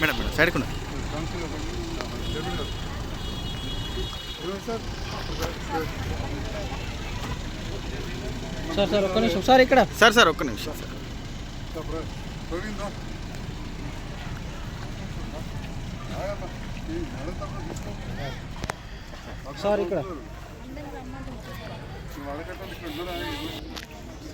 Madam madam సైడ్కి sir sir ఒక్క నిమిషం. సార్ ఇక్కడ. సార్ సార్ ఒక్క నిమిషం సార్. సార్ ఇక్కడ.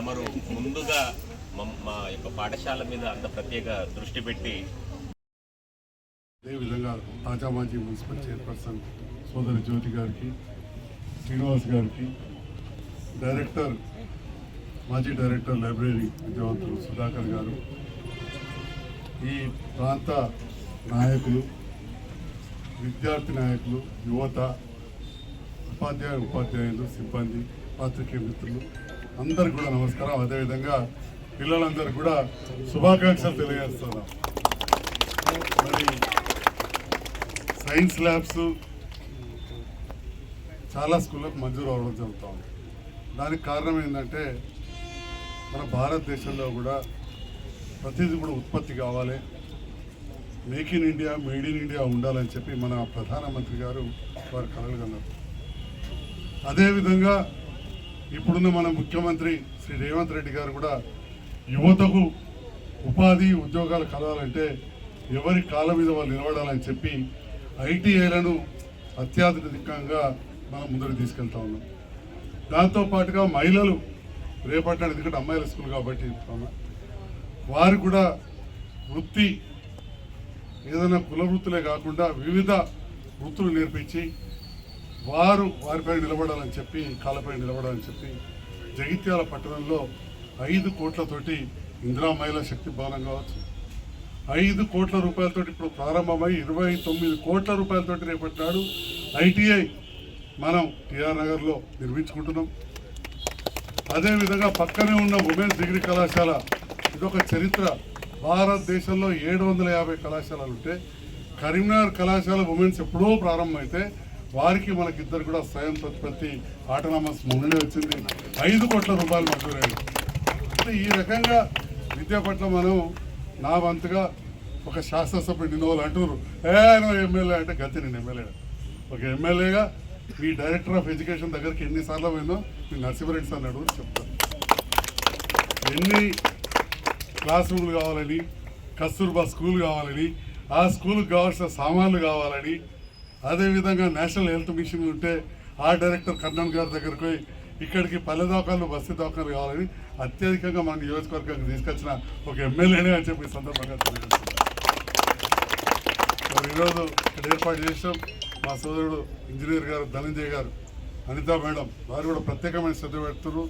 తమరు ముందుగా మా యొక్క పాఠశాల మీద అంత ప్రత్యేక దృష్టి పెట్టి అదేవిధంగా తాజా మాజీ మున్సిపల్ చైర్పర్సన్ సోదరి జ్యోతి గారికి శ్రీనివాస్ గారికి డైరెక్టర్ మాజీ డైరెక్టర్ లైబ్రరీ విద్యావంతులు సుధాకర్ గారు ఈ ప్రాంత నాయకులు విద్యార్థి నాయకులు యువత ఉపాధ్యాయ ఉపాధ్యాయులు సిబ్బంది పాత్రికేయ మిత్రులు అందరికి కూడా నమస్కారం. అదేవిధంగా పిల్లలందరూ కూడా శుభాకాంక్షలు తెలియజేస్తున్నాం. మరి సైన్స్ ల్యాబ్స్ చాలా స్కూళ్ళకు మంజూరు అవ్వడం జరుగుతూ ఉంది దానికి కారణం ఏంటంటే మన భారతదేశంలో కూడా ప్రతిదీ కూడా ఉత్పత్తి కావాలి. Make in India made in India ఉండాలని చెప్పి మన ప్రధానమంత్రి గారు వారు కలలు అదేవిధంగా ఇప్పుడున్న మన ముఖ్యమంత్రి శ్రీ రేవంత్ రెడ్డి గారు కూడా యువతకు ఉపాధి ఉద్యోగాలు కలవాలంటే ఎవరి కాళ్ళ మీద వాళ్ళు నిలబడాలని చెప్పి ఐటీఐలను అత్యాధునికంగా మనం ముందుకు తీసుకెళ్తా ఉన్నాం. దాంతో పాటుగా మహిళలు రేపటి నాడు ఎందుకంటే అమ్మాయిల స్కూల్ కాబట్టి వారు కూడా వృత్తి ఏదైనా కుల వృత్తులే కాకుండా వివిధ వృత్తులు నేర్పించి వారు వారిపై నిలబడాలని చెప్పి కాళ్ళపై నిలబడాలని చెప్పి జగిత్యాల పట్టణంలో ఐదు కోట్లతోటి ఇందిరా మహిళా శక్తి భవనం కావచ్చు. ఐదు కోట్ల రూపాయలతోటి ఇప్పుడు ప్రారంభమై ఇరవై తొమ్మిది కోట్ల రూపాయలతోటి రేపటి నాడు ఐటీఐ మనం టిఆర్ నగర్లో నిర్మించుకుంటున్నాం. అదేవిధంగా పక్కనే ఉన్న ఉమెన్స్ డిగ్రీ కళాశాల ఇదొక చరిత్ర. భారతదేశంలో ఏడు వందల యాభై కళాశాలలు ఉంటే కరీంనగర్ కళాశాల ఉమెన్స్ ఎప్పుడో ప్రారంభమైతే వారికి మనకిద్దరు కూడా స్వయం ప్రతిపత్తి ఆటోనామస్ మొన్ననే వచ్చింది. ఐదు కోట్ల రూపాయలు మంజూరైంది. అంటే ఈ రకంగా విద్య పట్ల మనం నా వంతుగా ఒక శాసనసభ్యుడు నిన్న వాళ్ళు అంటున్నారు. ఏ నువ్వు ఎమ్మెల్యే అంటే గతి నేను ఎమ్మెల్యే. ఒక ఎమ్మెల్యేగా మీ డైరెక్టర్ ఆఫ్ ఎడ్యుకేషన్ దగ్గరికి ఎన్నిసార్లు పోయిందో మీ నరసింహరెడ్డి సార్ అడుగు చెప్తాను ఎన్ని క్లాస్ రూమ్లు కావాలని కస్తూర్బా స్కూల్ కావాలని ఆ స్కూల్కి కావాల్సిన సామాన్లు కావాలని అదేవిధంగా నేషనల్ హెల్త్ మిషన్ ఉంటే ఆ డైరెక్టర్ కర్ణన్ గారి దగ్గరికి పోయి ఇక్కడికి పల్లె దవాఖాలు బస్తీ దవాఖాలు కావాలని అత్యధికంగా మన నియోజకవర్గానికి తీసుకొచ్చిన ఒక ఎమ్మెల్యేనే అని చెప్పి సందర్భంగా తెలియజేస్తున్నాను. ఈరోజు ఇక్కడ ఏర్పాటు చేసాం మా సోదరుడు ఇంజనీర్ గారు ధనంజయ్ గారు అనితా మేడం వారు కూడా ప్రత్యేకమైన శ్రద్ధ పెడుతున్నారు.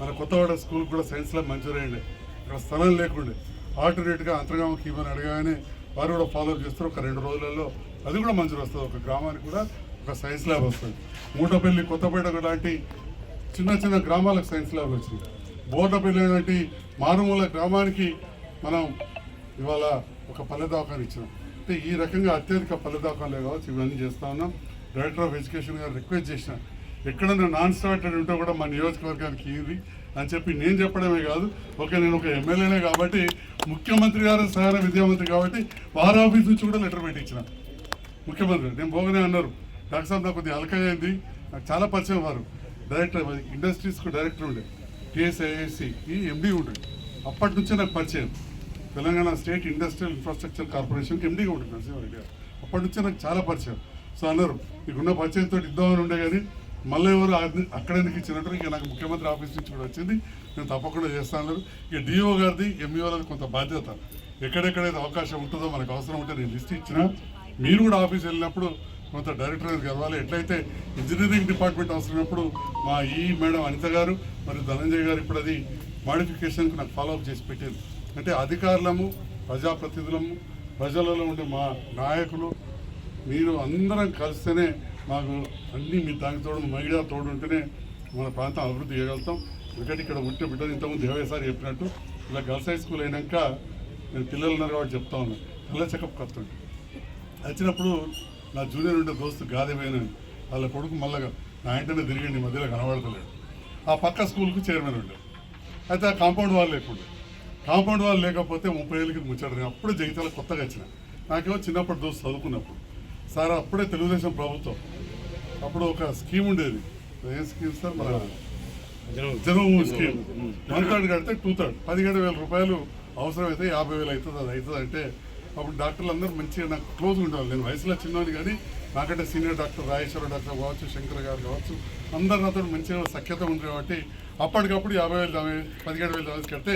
మన కొత్తవాడ స్కూల్ కూడా సైన్స్ ల్యాబ్ మంజూరైంది. ఇక్కడ స్థలం లేకుండే. ఆల్టర్నేట్గా అంతర్గామకి ఇవ్వని అడగానే వారు కూడా ఫాలో చేస్తారు. ఒక రెండు రోజులలో అది కూడా మంచి వస్తుంది. ఒక గ్రామానికి కూడా ఒక సైన్స్ ల్యాబ్ వస్తుంది. మూటపల్లి కొత్తపేట లాంటి చిన్న చిన్న గ్రామాలకు సైన్స్ ల్యాబ్ వచ్చింది. బోర్డపల్లి లాంటి మారుమూల గ్రామానికి మనం ఇవాళ ఒక పల్లె దవాఖాన ఇచ్చినాం. అంటే ఈ రకంగా అత్యధిక పల్లె దవాఖానలే కావచ్చు ఇవన్నీ చేస్తూ ఉన్నాం. డైరెక్టర్ ఆఫ్ ఎడ్యుకేషన్ గారు రిక్వెస్ట్ చేసిన ఎక్కడన్నా నాన్ స్టార్టెడ్ ఉంటే కూడా మా నియోజకవర్గానికి ఇది అని చెప్పి నేను చెప్పడమే కాదు. ఓకే నేను ఒక ఎమ్మెల్యేనే కాబట్టి ముఖ్యమంత్రి గారు సహాయ విద్యామంత్రి కాబట్టి వారి ఆఫీస్ నుంచి కూడా లెటర్ పెట్టించిన. ముఖ్యమంత్రి. నేను పోగానే అన్నారు డాక్టర్ సాబ్ నాకు కొద్దిగా అలకగా అయింది. నాకు చాలా పరిచయం వారు. డైరెక్టర్ ఇండస్ట్రీస్కు డైరెక్టర్ ఉండే. టిఎస్ఐఏసి ఈ ఎండి ఉండే. అప్పటి నుంచే నాకు పరిచయం. తెలంగాణ స్టేట్ ఇండస్ట్రియల్ ఇన్ఫ్రాస్ట్రక్చర్ కార్పొరేషన్కి ఎండీగా ఉంటుంది నరసింహారెడ్డి గారు. అప్పటి నుంచే నాకు చాలా పరిచయం. సో అన్నారు నీకున్న పరిచయంతో ఇద్దామని ఉండే కానీ మళ్ళీ ఎవరు అది- అక్కడ ఎందుకు ఇచ్చినట్టు ఇక నాకు ముఖ్యమంత్రి ఆఫీస్ నుంచి కూడా వచ్చింది. నేను తప్పకుండా చేస్తాను అన్నారు. ఇక డిఓ గారిది ఎంఈఓలది కొంత బాధ్యత. ఎక్కడెక్కడైతే అవకాశం ఉంటుందో మనకు అవసరం ఉంటే నేను లిస్ట్ ఇచ్చిన. మీరు కూడా ఆఫీస్ వెళ్ళినప్పుడు కొంత డైరెక్టర్ గారికి కలవాలి. ఎట్లయితే ఇంజనీరింగ్ డిపార్ట్మెంట్ అవసరమైనప్పుడు మా ఈ మేడం అనిత గారు మరియు ధనంజయ్ గారు ఇప్పుడు అది మాడిఫికేషన్కి నాకు ఫాలోఅప్ చేసి పెట్టింది అంటే అధికారులము ప్రజాప్రతినిధులము ప్రజలలో ఉండే మా నాయకులు మీరు అందరం కలిస్తేనే మాకు అన్ని మీ దానికి తోడు మహిళా తోడు ఉంటేనే మన ప్రాంతం అభివృద్ధి చేయగలుగుతాం. ఎందుకంటే ఇక్కడ ఉంటే బిడ్డలు ఇంతకుముందు దేవయ్య చెప్పినట్టు ఇలా గర్ల్స్ హై స్కూల్ అయినాక నేను పిల్లలు ఉన్నారు కాబట్టి చెప్తా ఉన్నాను కళ్ళ చెకప్ కత్తుంటే వచ్చినప్పుడు నా జూనియర్ ఉండే దోస్తు గాదిపోయిన వాళ్ళ కొడుకు మళ్ళా నా ఇంటనే తిరిగిండి మధ్యలో కనబడతలేడు. ఆ పక్క స్కూల్కి చైర్మన్ ఉండే. అయితే ఆ కాంపౌండ్ వాళ్ళు లేకుండా. కాంపౌండ్ వాళ్ళు లేకపోతే ముప్పై ఏళ్ళకి ముచ్చాడు నేను అప్పుడే జగిత్యాల కొత్తగా వచ్చిన. నాకేమో చిన్నప్పటి దోస్తు చదువుకున్నప్పుడు. సార్ అప్పుడే తెలుగుదేశం ప్రభుత్వం. అప్పుడు ఒక స్కీమ్ ఉండేది. ఏం స్కీమ్ సార్? మన జన్మభూమి స్కీమ్. వన్ థర్డ్ కడితే టూ థర్డ్. పదిహేడు వేల రూపాయలు అవసరమైతే యాభై వేలు అవుతుంది అది అవుతుంది అంటే అప్పుడు డాక్టర్లు అందరూ మంచిగా నాకు క్లోజ్ ఉండేవాళ్ళు. నేను వయసులో చిన్నవాళ్ళు కానీ నాకంటే సీనియర్ డాక్టర్ రాజేశ్వర డాక్టర్ కావచ్చు శంకర్ గారు కావచ్చు అందరు నాతో మంచిగా సఖ్యత ఉంది కాబట్టి అప్పటికప్పుడు యాభై వేలు పదిహేడు వేలు కడితే